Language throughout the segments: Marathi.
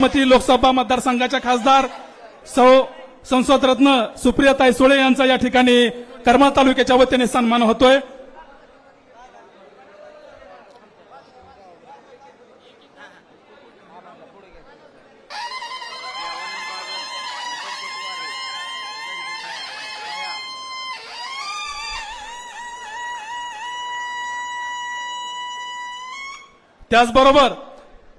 बारामती लोकसभा मतदारसंघाच्या खासदार सौ संसदरत्न सुप्रियाताई सुळे यांचा या ठिकाणी करमाळ तालुक्याच्या वतीने सन्मान होतोय. त्याचबरोबर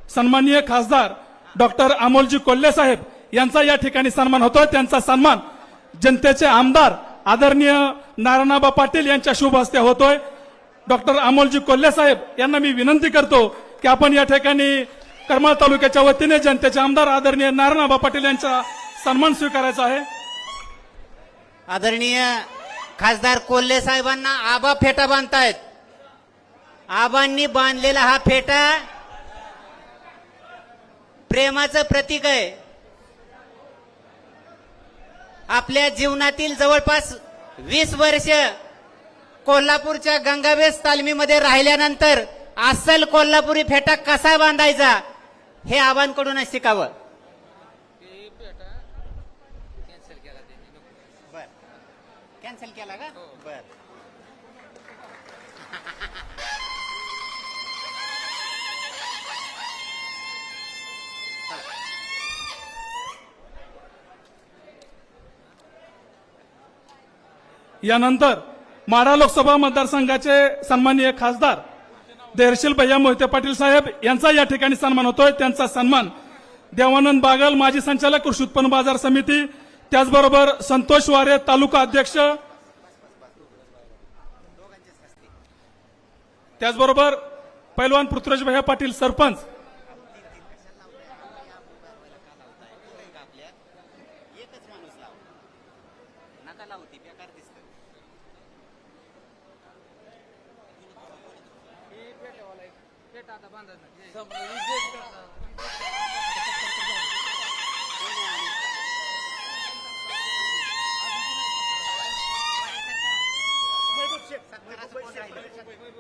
सन्माननीय खासदार डॉक्टर अमोलजी कोल्हे साहेब यांचा या ठिकाणी सन्मान होतोय. त्यांचा सन्मान जनतेचे आमदार आदरणीय नारायणाबा पाटील यांच्या शुभ हस्ते होतोय. डॉक्टर अमोलजी कोल्हे साहेब यांना मी विनंती करतो की आपण या ठिकाणी करमाळ तालुक्याच्या वतीने जनतेचे आमदार आदरणीय नारायणाबा पाटील यांचा सन्मान स्वीकारायचा आहे. आदरणीय खासदार कोल्हे साहेबांना आबा फेटा बांधतायत. आबांनी बांधलेला हा फेटा प्रेमाचं प्रतीक आहे. आपल्या जीवनातील जवळपास वीस वर्ष कोल्हापूरच्या गंगावेस तालमीमध्ये राहिल्यानंतर अस्सल कोल्हापुरी फेटा कसा बांधायचा हे आबांकडूनच शिकावं. बर. कॅन्सल केला का? बर. यानंतर माढा लोकसभा मतदारसंघाचे सन्माननीय खासदार देहशील भैया मोहिते पाटील साहेब यांचा या ठिकाणी सन्मान होतोय. त्यांचा सन्मान देवानंद बागल माजी संचालक कृषी उत्पन्न बाजार समिती त्याचबरोबर संतोष वारे तालुका अध्यक्ष त्याचबरोबर पैलवान पृथ्वीराज भैया पाटील सरपंच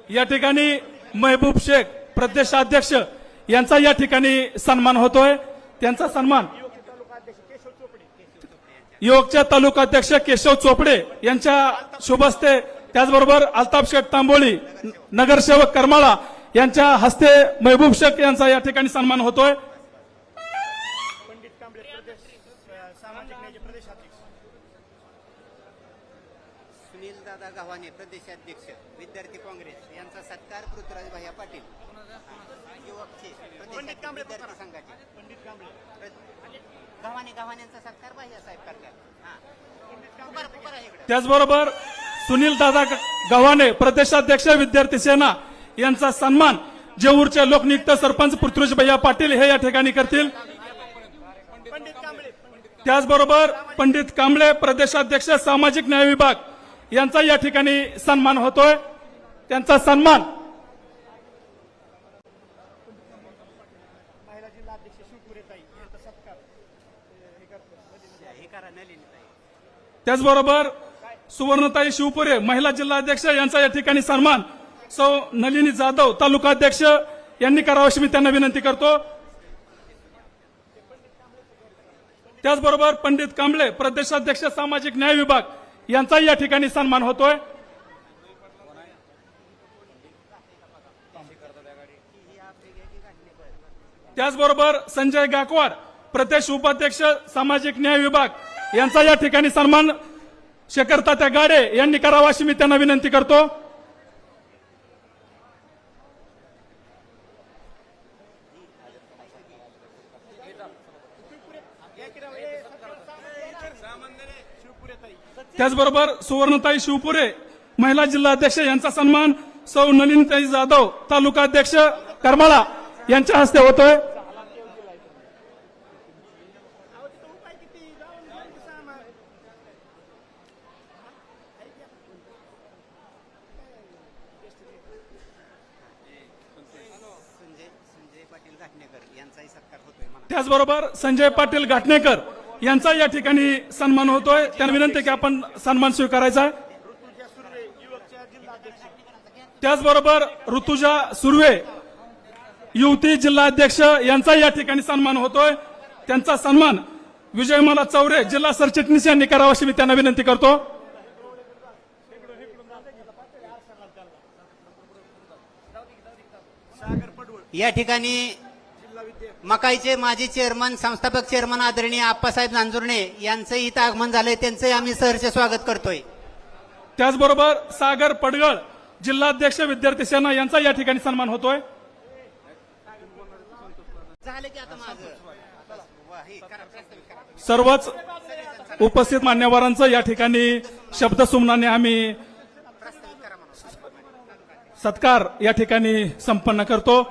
या ठिकाणी महबूब शेख प्रदेशाध्यक्ष यांचा या ठिकाणी सन्मान होतोय. त्यांचा सन्मान युवकच्या तालुकाध्यक्ष केशव चोपडे यांच्या शुभस्ते त्याचबरोबर अल्ताफ शेख तांबोळी नगरसेवक करमाळा यांच्या हस्ते महबूब शेख यांचा या ठिकाणी सन्मान होतोय. सुनील दादा गव्हाणे प्रदेशाध्यक्ष विद्यार्थी काँग्रेस यांचा सत्कार पृथ्वीराज भैया पाटील. संघाचे. गव्हाणे सत्कार भैया साहेब करतात. इकडं. त्याचबरोबर सुनील दादा गव्हाणे प्रदेशाध्यक्ष विद्यार्थी सेना यांचा सन्मान जेऊरच्या लोकनियुक्त सरपंच पृथ्वीराज भैया पाटील हे या ठिकाणी करतील. त्याचबरोबर पंडित कांबळे प्रदेशाध्यक्ष सामाजिक न्याय विभाग यांचा या ठिकाणी सन्मान होतोय. त्यांचा सन्मान त्याचबरोबर सुवर्णताई शिवपुरे महिला जिल्हाध्यक्ष यांचा या ठिकाणी सन्मान सौ नलिनी जाधव तालुकाध्यक्ष यांनी करावं अशी मी त्यांना विनंती करतो. त्याचबरोबर पंडित कांबळे प्रदेशाध्यक्ष सामाजिक न्याय विभाग यांचाही या ठिकाणी सन्मान होतोय. त्याचबरोबर संजय गायकवाड प्रदेश उपाध्यक्ष सामाजिक न्याय विभाग यांचा या ठिकाणी सन्मान. शेखर तात्या गाडे यांनी करावा अशी मी त्यांना विनंती करतो. त्याचबरोबर सुवर्णताई शिवपुरे महिला जिल्हाध्यक्ष यांचा सन्मान सौ नलिनताई जाधव तालुका अध्यक्ष करमाळा यांच्या हस्ते होतोय. संजय संजय पाटील घाटणेकर यांचाही सत्कार होतोय. त्याचबरोबर संजय पाटील घाटणेकर यांचा या ठिकाणी सन्मान होतोय. त्यांना विनंती की आपण सन्मान स्वीकारायचा. त्याचबरोबर ऋतुजा सुर्वे युवती जिल्हाध्यक्ष यांचा या ठिकाणी सन्मान होतोय. त्यांचा सन्मान विजयमाला चौरे जिल्हा सरचिटणीस यांनी करावा अशी मी त्यांना विनंती करतो. या ठिकाणी मकाईचे माजी चेअरमन संस्थापक चेअरमन आदरणीय आप्पासाहेब नांजुर्णे यांचं इथं आगमन झालंय. त्यांचंही आम्ही सहर्ष स्वागत करतोय. त्याचबरोबर सागर पडगळ जिल्हाध्यक्ष विद्यार्थी सेना यांचा या ठिकाणी सन्मान होतोय. सर्वच उपस्थित मान्यवरांचं या ठिकाणी शब्दसुमनाने आम्ही प्रस्तावित करा म्हणून सत्कार या ठिकाणी संपन्न करतो.